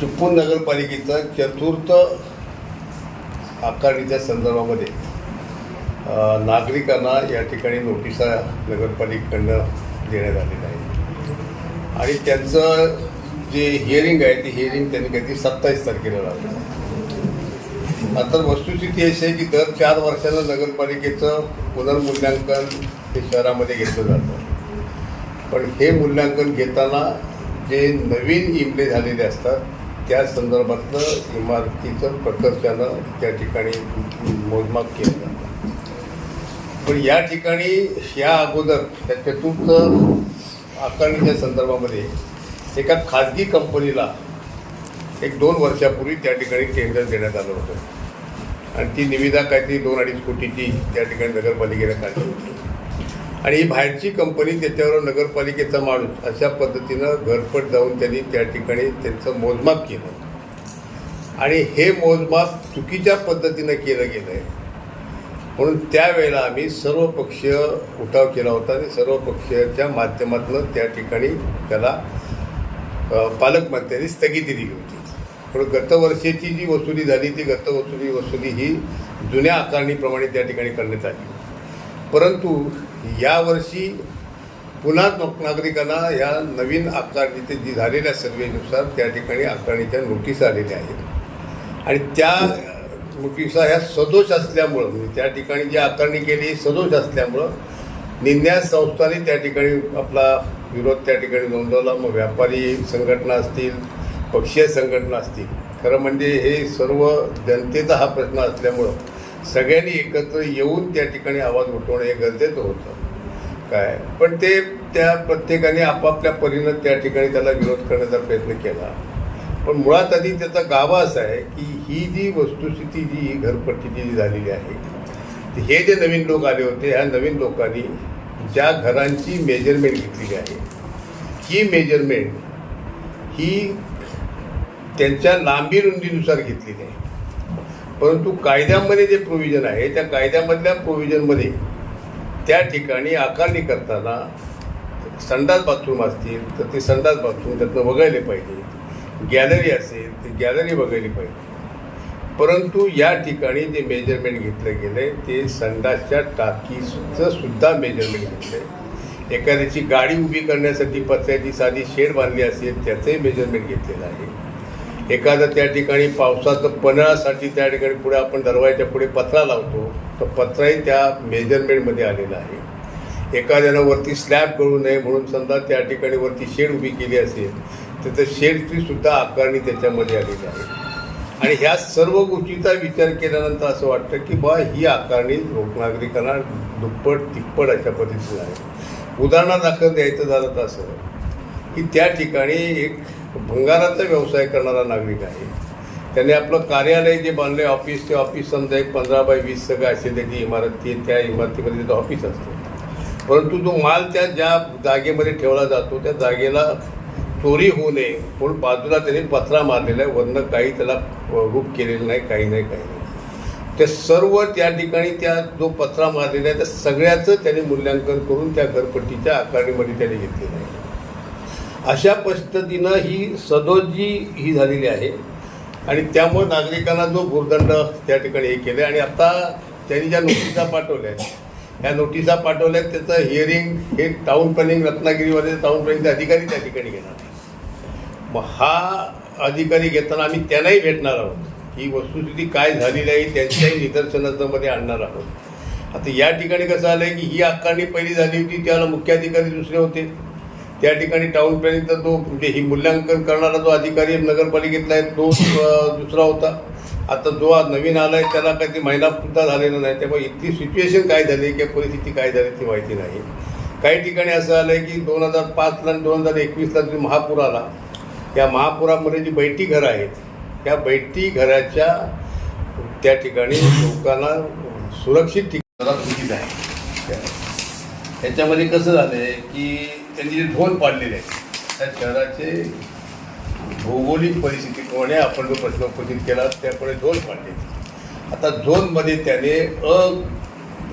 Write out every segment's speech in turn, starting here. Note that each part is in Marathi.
चिपळूण नगरपालिकेचा चतुर्थ आकारणीच्या संदर्भामध्ये नागरिकांना या ठिकाणी नोटिसा नगरपालिकेकडनं देण्यात आलेल्या आहे आणि त्यांचं जे हिअरिंग आहे ती हिअरिंग त्यांनी काहीतरी सत्तावीस तारखेला लावलं आता वस्तुस्थिती अशी आहे की दर चार वर्षानं नगरपालिकेचं पुनर्मूल्यांकन हे शहरामध्ये घेतलं जातं. पण हे मूल्यांकन घेताना जे नवीन इमले झालेले असतात त्या संदर्भातलं इमारतीचं प्रकर्षानं त्या ठिकाणी मोजमाप केलं जातं. पण या ठिकाणी या अगोदर त्या चतुर्थ आकारणीच्या संदर्भामध्ये एका खाजगी कंपनीला एक दोन वर्षापूर्वी त्या ठिकाणी टेंडर देण्यात आलं होतं. आणि ती निविदा काहीतरी दोन अडीच कोटीची त्या ठिकाणी नगरपालिकेला काढली होती. आणि बाहेरची कंपनी त्याच्यावर नगरपालिकेचा माणूस अशा पद्धतीनं घरपट जाऊन त्यांनी त्या ठिकाणी त्यांचं मोजमाप केलं. आणि हे मोजमाप चुकीच्या पद्धतीनं केलं गेलं आहे. म्हणून त्यावेळेला आम्ही सर्व पक्षीय उठाव केला होता आणि सर्व पक्षाच्या माध्यमातून त्या ठिकाणी त्याला पालकमंत्र्यांनी स्थगिती दिली होती. पण गतवर्षीची जी वसुली झाली ती गतवसुली वसुली ही जुन्या आकारणीप्रमाणे त्या ठिकाणी करण्यात आली. परंतु यावर्षी पुन्हा नागरिकांना या नवीन आकारणीचे जी झालेल्या सर्वेनुसार त्या ठिकाणी आकारणीच्या नोटीस आलेल्या आहेत. आणि त्या नोटिसा ह्या सदोष असल्यामुळं म्हणजे त्या ठिकाणी जी आकारणी केली सदोष असल्यामुळं निंद्या संस्थांनी त्या ठिकाणी आपला विरोध त्या ठिकाणी नोंदवला. मग व्यापारी संघटना असतील पक्षीय संघटना असतील. खरं म्हणजे हे सर्व जनतेचा हा प्रश्न असल्यामुळं सगळ्यांनी एकत्र येऊन त्या ठिकाणी आवाज उठवणं हे गरजेचं होतं. काय? पण ते त्या प्रत्येकाने आपापल्या परीनं त्या ठिकाणी त्याला विरोध करण्याचा प्रयत्न केला. पण मुळात आधी त्याचा गावा असा आहे की ही जी वस्तुस्थिती जी घरपट्टीची जी झालेली आहे हे जे नवीन लोक आले होते ह्या नवीन लोकांनी ज्या घरांची मेजरमेंट घेतलेली आहे ही मेजरमेंट ही त्यांच्या लांबी रुंदीनुसार घेतलेली आहे. परंतु कायद्यामध्ये जे प्रोव्हिजन आहे त्या कायद्यामधल्या प्रोव्हिजनमध्ये त्या ठिकाणी आकारणी करताना संडास बाथरूम असतील तर ते संडास बाथरूम त्यातनं वगळले पाहिजे. गॅलरी असेल ते गॅलरी वगळली पाहिजे. परंतु या ठिकाणी जे मेजरमेंट घेतलं गेलं आहे ते संडासच्या टाकीचं सुद्धा मेजरमेंट घेतलं आहे एखाद्याची गाडी उभी करण्यासाठी पत्र्याची साधी शेड बांधली असेल त्याचंही मेजरमेंट घेतलेलं आहे. एखादं त्या ठिकाणी पावसाचं पन्हाळासाठी त्या ठिकाणी पुढे आपण दरवाजाच्या पुढे पत्रा लावतो तर पत्राही त्या मेजरमेंटमध्ये आलेला आहे. एखाद्यानं वरती स्लॅब करू नये म्हणून समजा त्या ठिकाणी वरती शेड उभी केली असेल तर त्या शेडची सुद्धा आकारणी त्याच्यामध्ये आलेली आहे. आणि ह्या सर्व गोष्टीचा विचार केल्यानंतर असं वाटतं की बा ही आकारणी लोक नागरिकांना दुप्पट तिप्पट अशा पद्धतीनं आहे. उदाहरणादाखल द्यायचं झालं तर असं की त्या ठिकाणी एक भंगाराचा व्यवसाय करणारा नागरिक आहे. त्याने आपलं कार्यालय जे बांधलं आहे ऑफिस ते ऑफिस समजा एक पंधरा बाय वीस सगळं असेल त्याची इमारत ती त्या इमारतीमध्ये तो ऑफिस असतं. परंतु जो माल त्या ज्या जागेमध्ये ठेवला जातो त्या जागेला चोरी होऊ नये म्हणून बाजूला त्याने पत्रा मारलेला आहे. वरनं काही त्याला रूप केलेलं नाही काही नाही काही नाही. ते सर्व त्या ठिकाणी त्या जो पत्रा मारलेला आहे त्या सगळ्याचं त्याने मूल्यांकन करून त्या घरपट्टीच्या आकारणीमध्ये त्याने घेतलेलं आहे. अशा पद्धतीनं ही सदोजी ही झालेली आहे. आणि त्यामुळे नागरिकांना जो भूर्दंड त्या ठिकाणी हे केलं आणि आता त्यांनी ज्या नोटिसा पाठवल्या आहेत ह्या नोटिसा पाठवल्या आहेत त्याचं हिअरिंग हे टाऊन प्लॅनिंग रत्नागिरीमध्ये टाऊन प्लॅनिंगचे अधिकारी त्या ठिकाणी घेणार मग हा अधिकारी घेताना आम्ही त्यांनाही भेटणार आहोत. ही वस्तुस्थिती काय झालेली आहे त्यांच्याही निदर्शनामध्ये आणणार आहोत. आता या ठिकाणी कसं आलं आहे की ही आकारणी पहिली झाली होती त्याला मुख्याधिकारी दुसरे होते. त्या ठिकाणी टाऊन प्लॅनिंगचा जो म्हणजे ही मूल्यांकन करणारा जो अधिकारी नगरपालिकेतला आहे तो दुसरा होता. आता जो नवीन आला आहे त्याला काही ते महिना सुद्धा झालेला नाही. त्यामुळे इथली सिच्युएशन काय झाली किंवा परिस्थिती काय झाली ती माहिती नाही. काही ठिकाणी असं आलं आहे की दोन हजार पाचला आणि दोन हजार एकवीसला जो महापूर आला या महापुरामध्ये जी बैठी घरं आहेत त्या बैठी घराच्या त्या ठिकाणी लोकांना सुरक्षित ठिकाणा चुकीचं आहे. त्याच्यामध्ये कसं झालं आहे की त्यांनी जे ढोल पाडलेले आहेत त्या शहराचे भौगोलिक परिस्थितीप्रमाणे आपण जो प्रश्न उपस्थित केला त्यामुळे झोन पाडले आता झोनमध्ये त्याने अ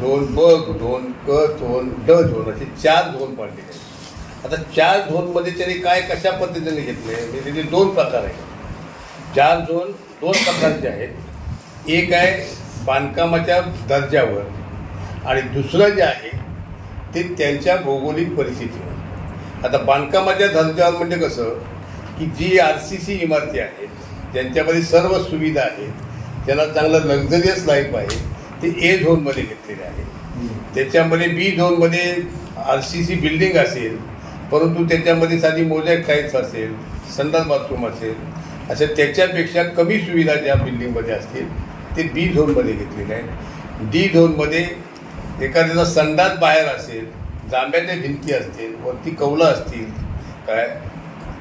झोन ब झोन क झोन ड झोन असे चार झोन पाडलेले आहेत. आता चार झोनमध्ये त्याने काय कशा पद्धतीने घेतले म्हणजे त्याचे दोन प्रकार आहेत. चार झोन दोन प्रकारचे आहेत एक आहे बांधकामाच्या दर्जावर आणि दुसरं जे आहे ते त्यांच्या भौगोलिक परिस्थितीवर. आता बांधकामाच्या दर्जावर म्हणजे कसं की जी आर सी सी इमारती आहेत ज्यांच्यामध्ये सर्व सुविधा आहेत ज्यांना चांगलं लक्झरियस लाईफ आहे ते ए झोनमध्ये घेतलेले आहे त्याच्यामध्ये बी झोनमध्ये आर सी सी बिल्डिंग असेल परंतु त्याच्यामध्ये साधी मोजॅक टाईल्स असेल संडास बाथरूम असेल अशा त्याच्यापेक्षा कमी सुविधा ज्या बिल्डिंगमध्ये असतील ते बी झोनमध्ये घेतलेले आहे डी झोनमध्ये एखाद्याचा संडास बाहेर असेल जांभ्याच्या भिंती असतील वरती कौलं असतील काय?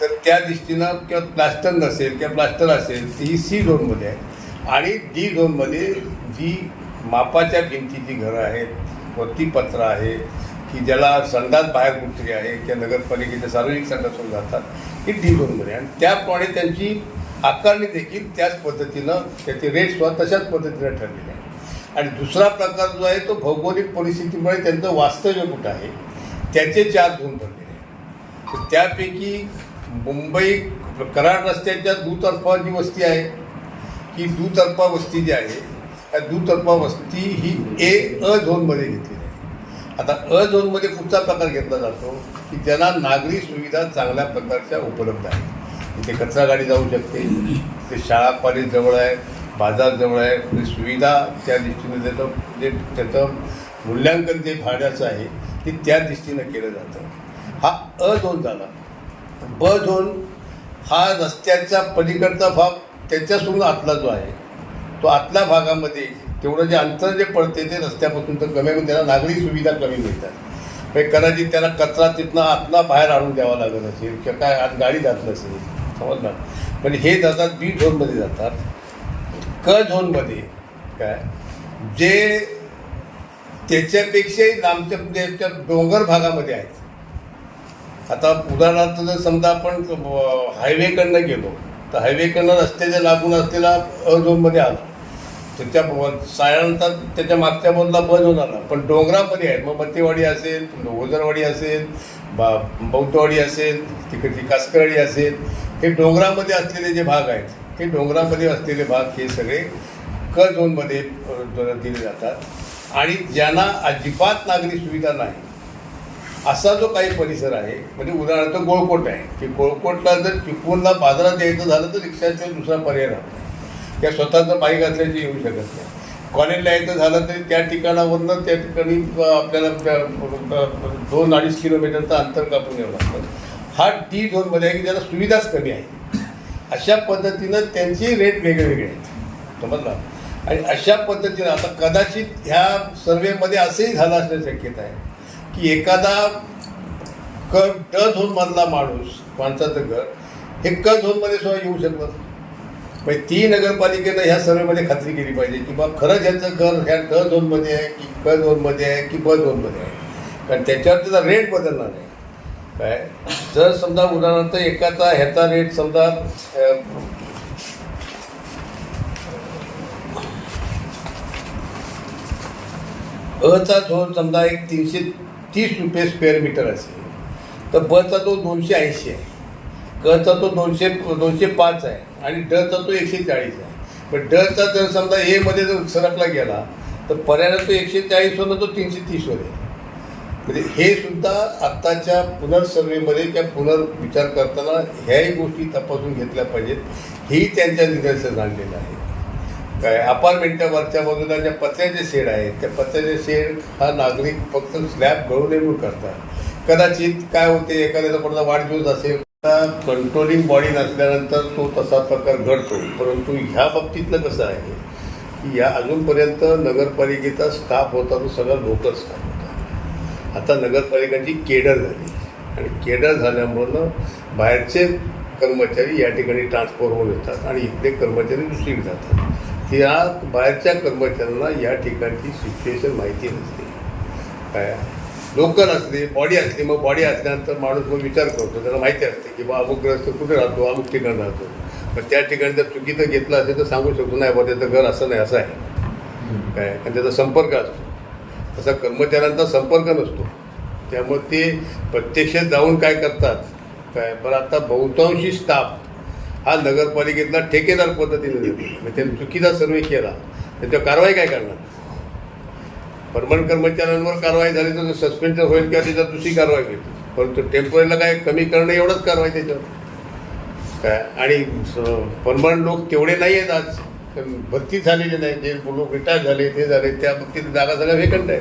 तर त्या दृष्टीनं किंवा प्लास्टर नसेल किंवा प्लास्टर असेल ती ही सी झोनमध्ये आहे. आणि डी झोनमध्ये जी मापाच्या भिंतीची घरं आहेत वरती पत्र आहे की ज्याला संडास बाहेर कुठली आहे किंवा नगरपालिकेच्या सार्वजनिक संडासून जातात ही डी झोनमध्ये आणि त्याप्रमाणे त्यांची आकारणी देखील त्याच पद्धतीनं त्याचे रेट सुद्धा तशाच पद्धतीनं ठरलेले आहे आणि दुसरा प्रकार जो आहे तो भौगोलिक परिस्थितीमुळे त्यांचं वास्तव्य कुठं आहे त्याचे चार धून बनलेले आहेत. तर त्यापैकी मुंबई कराड रस्त्याच्या दुतर्फा जी वस्ती आहे ही दुतर्फा वस्ती जी आहे त्या दुतर्फा वस्ती ही ए अ झोनमध्ये घेतलेली आहे. आता अ झोनमध्ये कुठचा प्रकार घेतला जातो की ज्यांना नागरी सुविधा चांगल्या प्रकारच्या उपलब्ध आहेत. तिथे कचरा गाडी जाऊ शकते तिथे शाळा कॉलेज जवळ आहे बाजार जवळ आहे. म्हणजे सुविधा त्या दृष्टीने त्याचं जे म्हणजे त्याचं मूल्यांकन जे भाड्याचं आहे ते त्या दृष्टीनं केलं जातं. हा अ झोन झाला. ब झोन हा रस्त्याच्या पलीकडचा भाग त्याच्यासून आतला जो आहे तो आतल्या भागामध्ये तेवढं जे अंतर जे पडते ते रस्त्यापासून तर कमी होऊन त्याला नागरी सुविधा कमी मिळतात. म्हणजे कदाचित त्याला कचरा तिथनं आतला बाहेर आणून द्यावा लागत असेल किंवा काय आत गाडी जात नसेल समजणार पण हे जातात बी झोनमध्ये जातात. क झोनमध्ये काय? जे त्याच्यापेक्षाही लांबच्या म्हणजे त्या डोंगर भागामध्ये आहेत. आता उदाहरणार्थ जर समजा आपण हायवेकडनं गेलो तर हायवेकडनं रस्त्याच्या लागून असलेला अ झोनमध्ये आला. त्याच्या ब- त्याच्या मागच्या बाजूला बंद होणार आला पण डोंगरामध्ये आहेत. मग मत्तेवाडी असेल ओझरवाडी असेल बा बौद्धवाडी असेल तिकडची कासकरवाडी असेल हे डोंगरामध्ये असलेले जे भाग आहेत हे डोंगरामध्ये असलेले भाग हे सगळे क झोनमध्ये दिले जातात. आणि ज्यांना अजिबात नागरी सुविधा नाही असा जो काही परिसर आहे म्हणजे उदाहरणार्थ गोळकोट आहे की गोळकोटला जर चिपळूणला बाजारात यायचं झालं तर रिक्षाशिवाय दुसरा पर्याय राहत नाही. किंवा स्वतःचं बाईक असल्याची येऊ शकत नाही. कॉलेजला यायचं झालं तरी त्या ठिकाणावरनं त्या ठिकाणी आपल्याला त्या- दोन अडीच किलोमीटरचं अंतर कापून यावं लागतं. हा डी झोनमध्ये आहे की ज्याला सुविधाच कमी आहे. अशा पद्धतीनं त्यांचे रेट वेगळे वेगळे आहेत. समजला? आणि अशा पद्धतीनं आता कदाचित ह्या सर्वेमध्ये असंही झालं असण्याची शक्यता आहे की एखादा क ड झोनमधला माणूस माणसाचं घर हे क झोनमध्ये सुद्धा येऊ शकतं. म्हणजे ती नगरपालिकेनं ह्या सर्वेमध्ये खात्री केली पाहिजे की बा खरंच ह्याचं घर ह्या ड झोनमध्ये आहे की क झोनमध्ये आहे की ब झोनमध्ये आहे. कारण त्याच्यावर त्याचा रेट बदलणार नाही काय? जर समजा उदाहरणार्थ एकाचा ह्याचा रेट समजा अचा झोन समजा एक तीनशे तीस रुपये स्क्वेअर मीटर असेल. तर बचा तो दोनशे ऐंशी आहे. कचा तो दोनशे दोनशे पाच आहे आणि डचा तो एकशे चाळीस आहे. पण डचा जर समजा एमध्ये जर सरकला गेला तर पर्याय तो एकशे चाळीसवर तो तीनशे तीसवर आहे. म्हणजे हे सुद्धा आत्ताच्या पुनर्सर्वेमध्ये त्या पुनर्विचार करताना ह्याही गोष्टी तपासून घेतल्या पाहिजेत. हेही त्यांच्या निदर्शन आणलेलं आहे. काय अपार्टमेंटच्या वरच्या बाजूला ज्या पत्र्याचे शेड आहेत त्या पत्र्याचे शेड हा नागरिक फक्त स्लॅब गळू नये म्हणून करतात. कदाचित काय होते एखाद्याचा कोणाचा वाढदिवस असेल कंट्रोलिंग बॉडी नसल्यानंतर तो तसा प्रकार घडतो. परंतु ह्या बाबतीतलं कसं आहे की या अजूनपर्यंत नगरपालिकेचा स्टाफ होता तो सगळा लोकल स्टाफ आता नगरपालिकांची केडर झाली. आणि केडर झाल्यामुळं बाहेरचे कर्मचारी या ठिकाणी ट्रान्सफर होऊन येतात आणि इथले कर्मचारी दुसरीकडे जातात. त्या बाहेरच्या कर्मचाऱ्यांना या ठिकाणची सिच्युएशन माहिती नसते. काय? लोकल असते बॉडी असते मग बॉडी असल्यानंतर माणूस मग विचार करतो. त्याला माहिती असते की बा अमुक ग्रस्त कुठे राहतो अमुक ठिकाणी राहतो. मग त्या ठिकाणी जर चुकीचं घेतलं असेल तर सांगू शकतो नाही बा त्याचं घर असं नाही असं आहे. काय? आणि त्याचा संपर्क असतो. तसा कर्मचाऱ्यांचा संपर्क नसतो. त्यामुळे ते प्रत्यक्ष जाऊन काय करतात? काय? पण आता बहुतांशी स्टाफ हा नगरपालिकेतला ठेकेदार पद्धतीने देतो. त्यांनी चुकीचा सर्वे केला. तर त्या कारवाई काय करणार? परमनंट कर्मचाऱ्यांवर कारवाई झाली तर सस्पेंशन होईल किंवा त्याच्यात दुसरी कारवाई होईल. परंतु टेम्पररीला काय कमी करणं एवढंच कारवाई त्याच्यावर. काय? आणि परमनंट लोक तेवढे नाही आहेत आज. भरती झालेली नाही जे लोक रिटायर झाले ते झाले त्या बाबतीत जागा सगळ्या वेकंट आहे.